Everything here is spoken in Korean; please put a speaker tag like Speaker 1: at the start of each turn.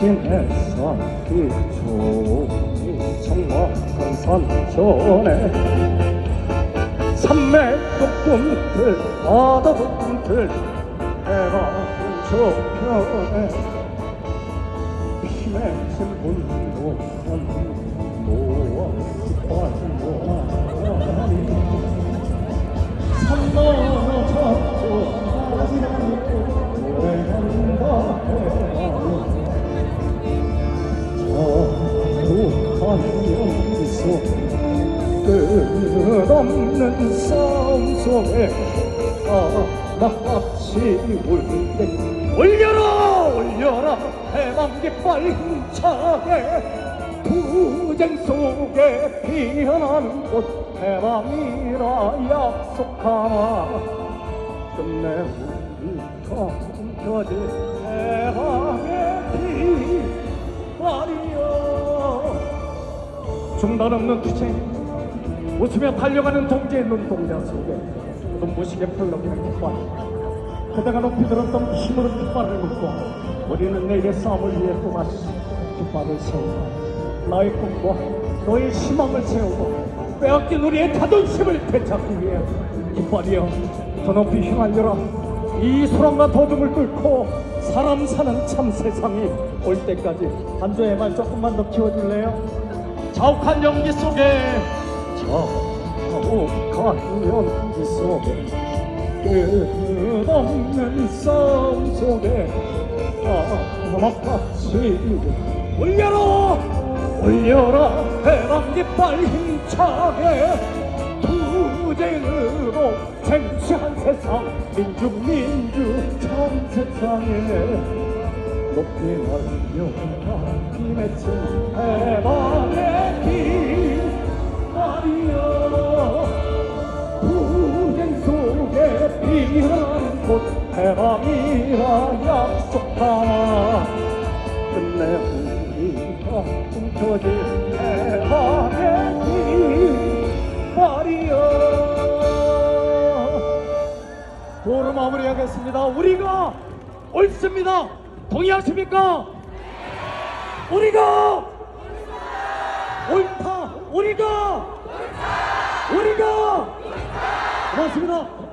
Speaker 1: 산이 좋이 정막한 산천에 산맥 높은들 바다 높은들 해가 저편에 피맺힌 운동한 노아 깃발 연소 끝없는 싸움 속에 하나같이 울때 올려라 올려라 해방 깃발 힘차게 투쟁 속에 피어나는 꽃 해방이라 약속하나 끝내 우리가 움켜질 해방의 깃 중단 없는 투쟁 웃으며 달려가는 동지의 눈동자 속에 눈부시게 펄럭이는 깃발 그대가 높이 들었던 힘으로 깃발을 묶고 우리는 내일의 싸움을 위해 또 다시 깃발을 세우고 나의 꿈과 너의 희망을 세우고 빼앗긴 우리의 자존심을 되찾기 위해 깃발이여 더 높이 휘날려라 이 소란과 도둑을 뚫고 사람 사는 참 세상이 올 때까지 한조의 말 조금만 더 키워줄래요? 자욱한 연기 속에. 자욱한 연기 속에. 끝없는 싸움 속에. 아막같이 올려라! 올려라. 해방 깃발 힘차게. 투쟁으로 쟁취한 세상. 민주 민주 참 세상에. 높이 날려라 비맺힌 해방이라 약속하나 끝내 우리가 훔쳐질 해방의 깃발이여. 도로 마무리하겠습니다. 우리가 옳습니다. 동의하십니까? 우리가 옳다. 우리가 우리가 고맙습니다